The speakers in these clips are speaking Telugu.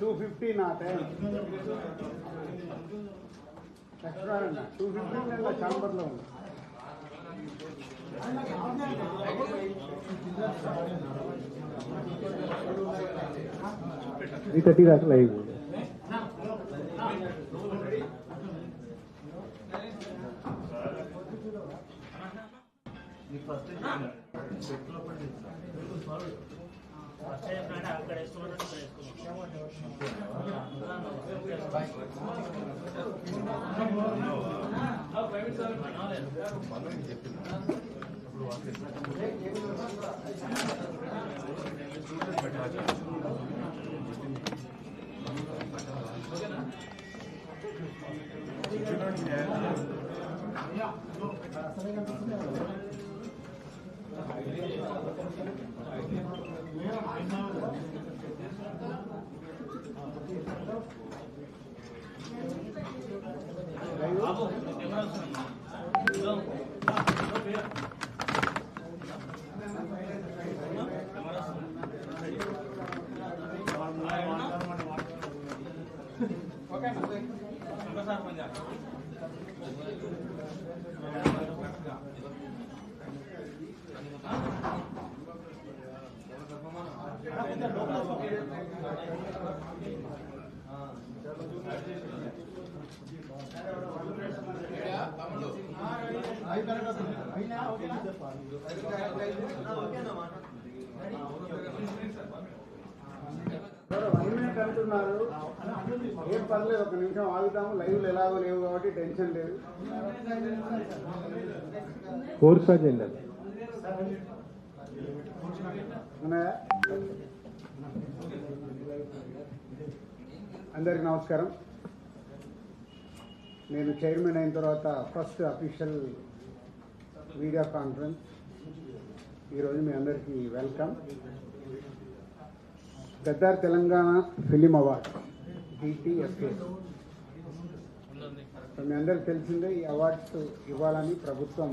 టూ ఫిఫ్టీ నా టైం ఎక్స్ట్రా టూ ఫిఫ్టీ నేను చాంబర్లో ఉంది. త్రీ థర్టీ దాకా లైవ్ అక్కడ వేసుకున్నాడు ఇక్కడ వన్ మినిట్ అంటున్నారు ఏం పర్లేదు ఒక నిమిషం ఆగుతాము లైవ్లు ఎలాగో లేవు కాబట్టి టెన్షన్ లేదు కోర్స్ అజెండా ఉన్నాయా అందరికి నమస్కారం. నేను చైర్మన్ అయిన తర్వాత ఫస్ట్ అఫీషియల్ మీడియా కాన్ఫరెన్స్. ఈరోజు మీ అందరికీ welcome. Gaddar Telangana film award DTFA మీ అందరికి తెలిసిందే ఈ అవార్డ్స్ ఇవ్వాలని ప్రభుత్వం.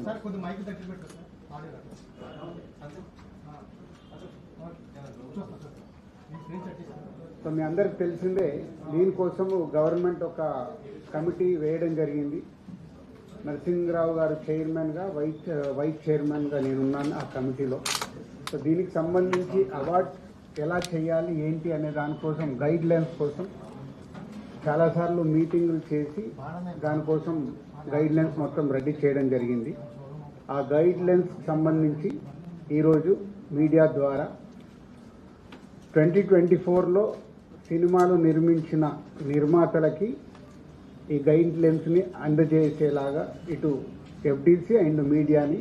సో మీ అందరికి తెలిసిందే దీనికోసము గవర్నమెంట్ ఒక కమిటీ వేయడం జరిగింది. నరసింహరావు గారు చైర్మన్గా వైస్ వైస్ చైర్మన్గా నేనున్నాను ఆ కమిటీలో. సో దీనికి సంబంధించి అవార్డ్ ఎలా చేయాలి ఏంటి అనే దానికోసం గైడ్ లైన్స్ కోసం చాలాసార్లు మీటింగులు చేసి దానికోసం గైడ్ లైన్స్ మొత్తం రెడీ చేయడం జరిగింది. ఆ గైడ్ లైన్స్ సంబంధించి ఈరోజు మీడియా ద్వారా ట్వంటీ ట్వంటీ ఫోర్లో సినిమాలు నిర్మించిన నిర్మాతలకి ఈ గైడ్ లైన్స్ని అందజేసేలాగా ఇటు ఎఫ్డీసీ అండ్ మీడియాని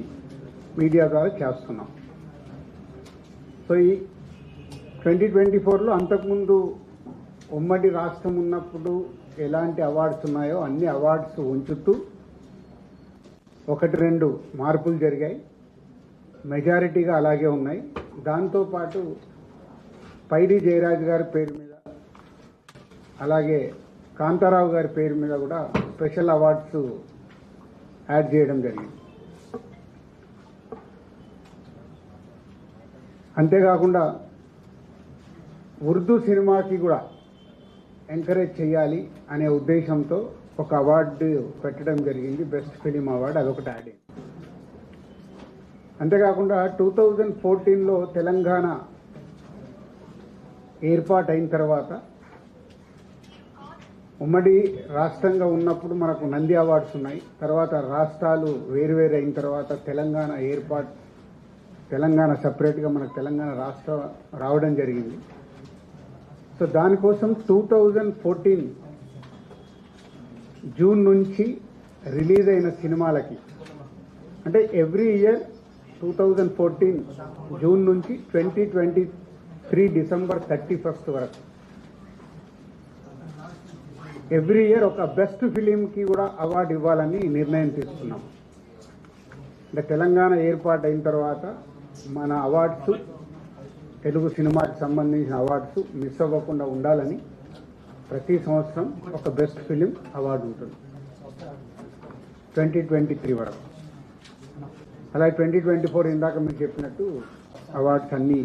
మీడియా ద్వారా చేస్తున్నాం. సో ఈ ట్వంటీ ట్వంటీ ఫోర్లో అంతకుముందు ఉమ్మడి రాష్ట్రం ఉన్నప్పుడు ఎలాంటి అవార్డ్స్ ఉన్నాయో అన్ని అవార్డ్స్ ఉంచుతూ ఒకటి రెండు మార్పులు జరిగాయి. మెజారిటీగా అలాగే ఉన్నాయి. దాంతోపాటు పైడి జయరాజ్ గారి పేరు మీద అలాగే కాంతారావు గారి పేరు మీద కూడా స్పెషల్ అవార్డ్స్ యాడ్ చేయడం జరిగింది. అంతేకాకుండా ఉర్దూ సినిమాకి కూడా ఎంకరేజ్ చేయాలి అనే ఉద్దేశంతో ఒక అవార్డు పెట్టడం జరిగింది. బెస్ట్ ఫిలిం అవార్డు అదొకటి యాడ్ అంతేకాకుండా టూ థౌజండ్ ఫోర్టీన్లో తెలంగాణ ఏర్పాటు అయిన తర్వాత ఉమ్మడి రాష్ట్రంగా ఉన్నప్పుడు మనకు నంది అవార్డ్స్ ఉన్నాయి. తర్వాత రాష్ట్రాలు వేరువేరు అయిన తర్వాత తెలంగాణ ఏర్పాటు తెలంగాణ సపరేట్గా మనకు తెలంగాణ రాష్ట్ర రావడం జరిగింది. సో దానికోసం టూ థౌజండ్ ఫోర్టీన్ జూన్ నుంచి రిలీజ్ అయిన సినిమాలకి అంటే every year two thousand fourteen June నుంచి twenty twenty three December thirty first వరకు ఎవ్రీ ఇయర్ ఒక బెస్ట్ ఫిలింకి కూడా అవార్డు ఇవ్వాలని నిర్ణయం తీసుకున్నాం. అంటే తెలంగాణ ఏర్పాటు అయిన తర్వాత మన అవార్డ్స్ తెలుగు సినిమాకి సంబంధించిన అవార్డ్స్ మిస్ అవ్వకుండా ఉండాలని ప్రతి సంవత్సరం ఒక బెస్ట్ ఫిలిం అవార్డు ఉంటుంది. ట్వంటీ ట్వంటీ త్రీ వరకు. అలాగే ట్వంటీ ట్వంటీ ఫోర్ ఇందాక మీరు చెప్పినట్టు అవార్డ్స్ అన్నీ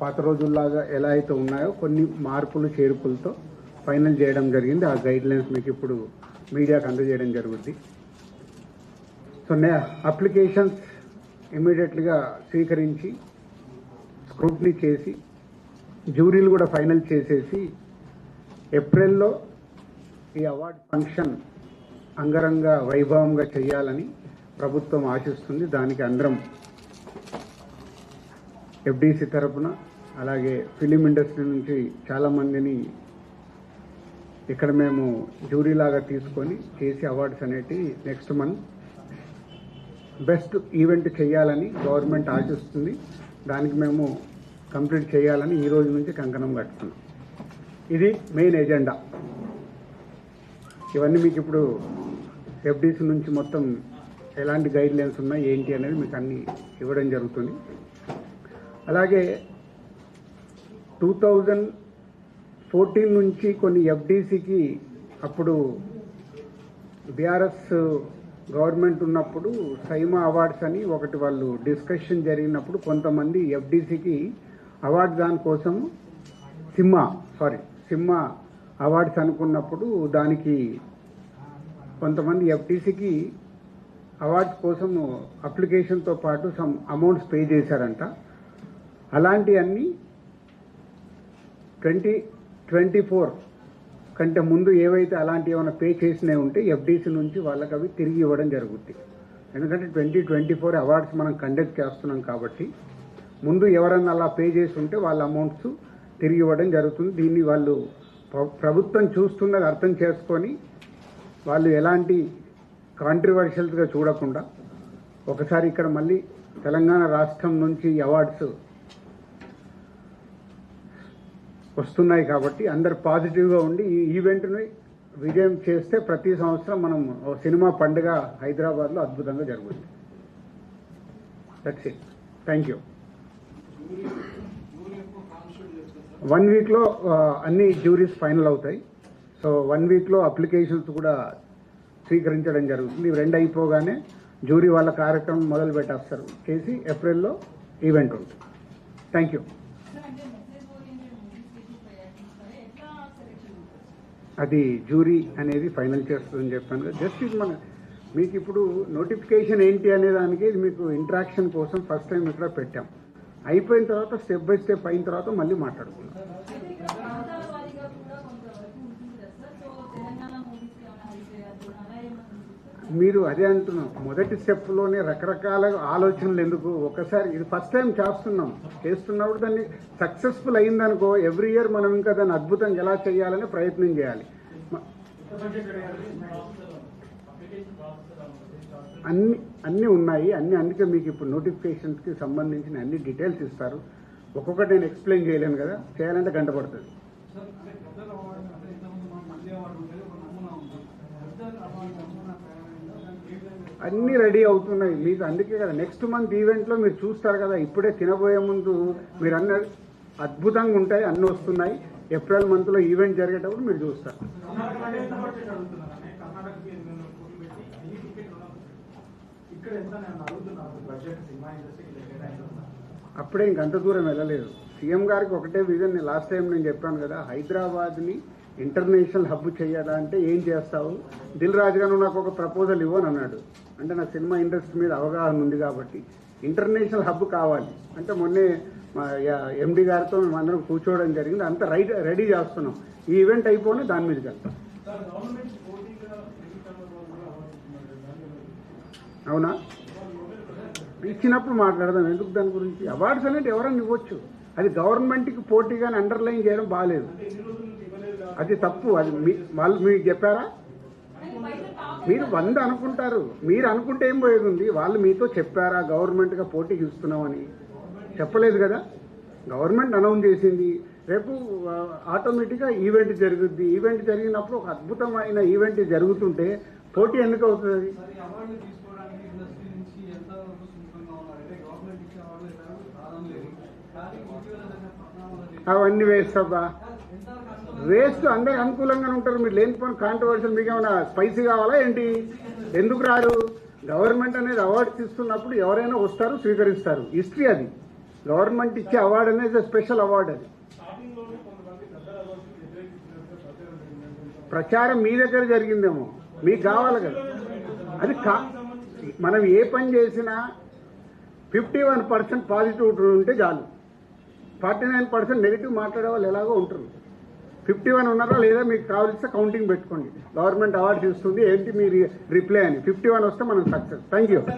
పాత రోజుల్లాగా ఎలా అయితే ఉన్నాయో కొన్ని మార్పులు చేర్పులతో ఫైనల్ చేయడం జరిగింది. ఆ గైడ్ లైన్స్ మీకు ఇప్పుడు మీడియాకు అందజేయడం జరుగుద్ది. సో నే అప్లికేషన్స్ ఇమీడియట్లీగా స్వీకరించి స్క్రూట్నీ చేసి జ్యూరీలు కూడా ఫైనల్ చేసేసి ఏప్రిల్లో ఈ అవార్డ్ ఫంక్షన్ అంగరంగ వైభవంగా చేయాలని ప్రభుత్వం ఆశిస్తుంది. దానికి అందరం ఎఫ్డీసీ తరపున అలాగే ఫిలిం ఇండస్ట్రీ నుంచి చాలామందిని ఇక్కడ మేము జ్యూరీలాగా తీసుకొని చేసి అవార్డ్స్ అనేటివి నెక్స్ట్ మంత్ బెస్ట్ ఈవెంట్ చేయాలని గవర్నమెంట్ ఆశిస్తుంది. దానికి మేము కంప్లీట్ చేయాలని ఈ రోజు నుంచి కంకణం కట్టుకున్నాం. ఇది మెయిన్ ఎజెండా ఇవన్నీ మీకు ఇప్పుడు ఎఫ్డీసీ నుంచి మొత్తం ఎలాంటి గైడ్ లైన్స్ ఉన్నాయి ఏంటి అనేది మీకు అన్ని ఇవ్వడం జరుగుతుంది. అలాగే టూ థౌజండ్ ఫోర్టీన్ నుంచి కొన్ని ఎఫ్డీసీకి అప్పుడు బీఆర్ఎస్ గవర్నమెంట్ ఉన్నప్పుడు సైమా అవార్డ్స్ అని ఒకటి వాళ్ళు డిస్కషన్ జరిగినప్పుడు కొంతమంది ఎఫ్డీసీకి అవార్డు దానికోసం సిమ్మా సారీ సిమ్మ అవార్డ్స్ అనుకున్నప్పుడు దానికి కొంతమంది ఎఫ్టీసీకి అవార్డ్స్ కోసం అప్లికేషన్తో పాటు సమ్ అమౌంట్స్ పే చేశారంట. అలాంటివన్నీ ట్వంటీ ట్వంటీ ఫోర్ కంటే ముందు ఏవైతే అలాంటి ఏమైనా పే చేసినవి ఉంటే ఎఫ్డీసీ నుంచి వాళ్ళకి అవి తిరిగి ఇవ్వడం జరుగుద్ది. ఎందుకంటే ట్వంటీ ట్వంటీ ఫోర్ అవార్డ్స్ మనం కండక్ట్ చేస్తున్నాం కాబట్టి ముందు ఎవరన్నా అలా పే చేసి ఉంటే వాళ్ళ అమౌంట్స్ తిరిగి ఇవ్వడం జరుగుతుంది. దీన్ని వాళ్ళు ప్రభుత్వం చూస్తున్నది అర్థం చేసుకొని వాళ్ళు ఎలాంటి కాంట్రవర్షియల్స్గా చూడకుండా ఒకసారి ఇక్కడ మళ్ళీ తెలంగాణ రాష్ట్రం నుంచి అవార్డ్స్ వస్తున్నాయి కాబట్టి అందరు పాజిటివ్గా ఉండి ఈ ఈవెంట్ని విజయం చేస్తే ప్రతి సంవత్సరం మనం ఓ సినిమా పండుగ హైదరాబాద్లో అద్భుతంగా జరుగుతుంది. That's it thank you one వీక్లో అన్ని జ్యూరీస్ ఫైనల్ అవుతాయి. సో వన్ వీక్లో అప్లికేషన్స్ కూడా స్వీకరించడం జరుగుతుంది. ఇవి రెండు అయిపోగానే జ్యూరీ వాళ్ళ కార్యక్రమం మొదలు పెట్టేస్తారు చేసి ఏప్రిల్లో ఈవెంట్ ఉంటుంది. థ్యాంక్ యూ అది జ్యూరీ అనేది ఫైనల్ చేస్తుందని చెప్పాను జస్ట్ ఇది మన మీకు ఇప్పుడు నోటిఫికేషన్ ఏంటి అనే దానికి మీకు ఇంట్రాక్షన్ కోసం ఫస్ట్ టైం ఇక్కడ పెట్టాం. అయిపోయిన తర్వాత స్టెప్ బై స్టెప్ అయిన తర్వాత మళ్ళీ మాట్లాడుకుందాం. మీరు అదే అంటున్నాం. మొదటి స్టెప్లోనే రకరకాల ఆలోచనలు ఎందుకు? ఒకసారి ఇది ఫస్ట్ టైం చేస్తున్నాం. చేస్తున్నప్పుడు దాన్ని సక్సెస్ఫుల్ అయిందనుకో ఎవ్రీ ఇయర్ మనం ఇంకా దాన్ని అద్భుతంగా ఎలా చేయాలని ప్రయత్నం చేయాలి. అన్ని అన్నీ ఉన్నాయి. అన్ని అందుకే మీకు ఇప్పుడు నోటిఫికేషన్స్కి సంబంధించిన అన్ని డీటెయిల్స్ ఇస్తారు. ఒక్కొక్కటి నేను ఎక్స్ప్లెయిన్ చేయలేను కదా. చేయాలంటే గంట పడుతుంది సార్ అంటే పెద్దల అవార్డు అంటే ఇంతకుముందు మనం మళ్ళీ అవార్డు ఉండేది ఒక నమూనా ఉంది పెద్దల అవార్డు నమూనా తయారైందా దానికి ఏ విధంగా అన్నీ రెడీ అవుతున్నాయి. మీకు అందుకే కదా నెక్స్ట్ మంత్ ఈవెంట్లో మీరు చూస్తారు కదా ఇప్పుడే తినబోయే ముందు మీరు అన్న అద్భుతంగా ఉంటాయి అన్నీ వస్తున్నాయి. ఏప్రిల్ మంత్లో ఈవెంట్ జరిగేటప్పుడు మీరు చూస్తారు. అప్పుడే ఇంకంత దూరం వెళ్ళలేదు. సీఎం గారికి ఒకటే విజన్ లాస్ట్ టైం నేను చెప్పాను కదా హైదరాబాద్ని ఇంటర్నేషనల్ హబ్ చేయాలంటే ఏం చేస్తావు? దిల్ రాజు గారు నాకు ఒక ప్రపోజల్ ఇవ్వని అన్నాడు. అంటే నాకు సినిమా ఇండస్ట్రీ మీద అవగాహన ఉంది కాబట్టి ఇంటర్నేషనల్ హబ్ కావాలి. అంటే మొన్నే ఎండి గారితో మేము అందరం కూర్చోవడం జరిగింది. అంతా రైట్ రెడీ చేస్తున్నాం. ఈ ఈవెంట్ అయిపోయి దాని మీదకి వెళ్తాం. పోటీగా. అవునా? ఇచ్చినప్పుడు మాట్లాడదాం. ఎందుకు దాని గురించి? అవార్డ్స్ అనేది ఎవరైనా ఇవ్వచ్చు. అది గవర్నమెంట్కి పోటీగానే అండర్లైన్ చేయడం బాగాలేదు అది తప్పు. అది మీ వాళ్ళు మీకు చెప్పారా? మీరు వంద అనుకుంటారు. మీరు అనుకుంటే ఏం పోయేది ఉంది వాళ్ళు మీతో చెప్పారా గవర్నమెంట్గా పోటీకి ఇస్తున్నామని చెప్పలేదు కదా? గవర్నమెంట్ అనౌన్స్ చేసింది. రేపు ఆటోమేటిక్గా ఈవెంట్ జరుగుద్ది. ఈవెంట్ జరిగినప్పుడు ఒక అద్భుతమైన ఈవెంట్ జరుగుతుంటే పోటీ ఎందుకు అవుతుంది? అవన్నీ వేస్తాబా ఎంతవరకు వేస్ట్ అందరికి అనుకూలంగానే ఉంటారు. మీరు లేనిపోయిన కాంట్రవర్షియల్ మీకు ఏమైనా స్పైసీ కావాలా ఏంటి? ఎందుకు రారు? గవర్నమెంట్ అనేది అవార్డ్స్ ఇస్తున్నప్పుడు ఎవరైనా వస్తారు స్వీకరిస్తారు. హిస్టరీ అది. గవర్నమెంట్ ఇచ్చే అవార్డు అనేది స్పెషల్ అవార్డు అది. ప్రచారం ప్రచారం మీ దగ్గర జరిగిందేమో? మీకు కావాలి కదా. అది కా మనం ఏ పని చేసినా ఫిఫ్టీ వన్ పర్సెంట్ పాజిటివ్ ఉంటే చాలు. ఫార్టీ నైన్ పర్సెంట్ నెగిటివ్ మాట్లాడే వాళ్ళు ఎలాగో ఉంటారు. ఫిఫ్టీ వన్ ఉన్నారా లేదా మీకు కావాల్సిన కౌంటింగ్ పెట్టుకోండి. గవర్నమెంట్ అవార్డ్స్ ఇస్తుంది ఏంటి మీ రిప్లై అని. ఫిఫ్టీ వన్ వస్తే మనం సక్సెస్ థ్యాంక్ యూ అప్లై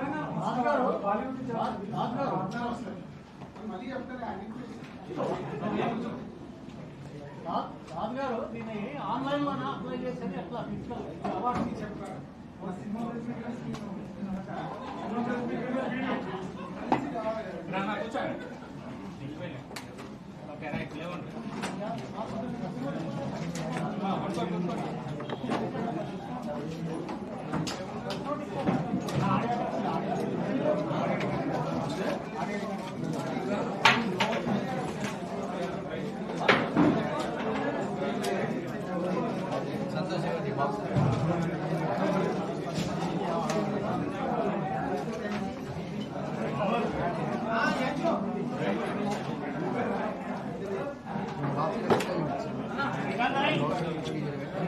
చేసేది ఎట్లా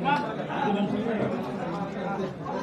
Thank you.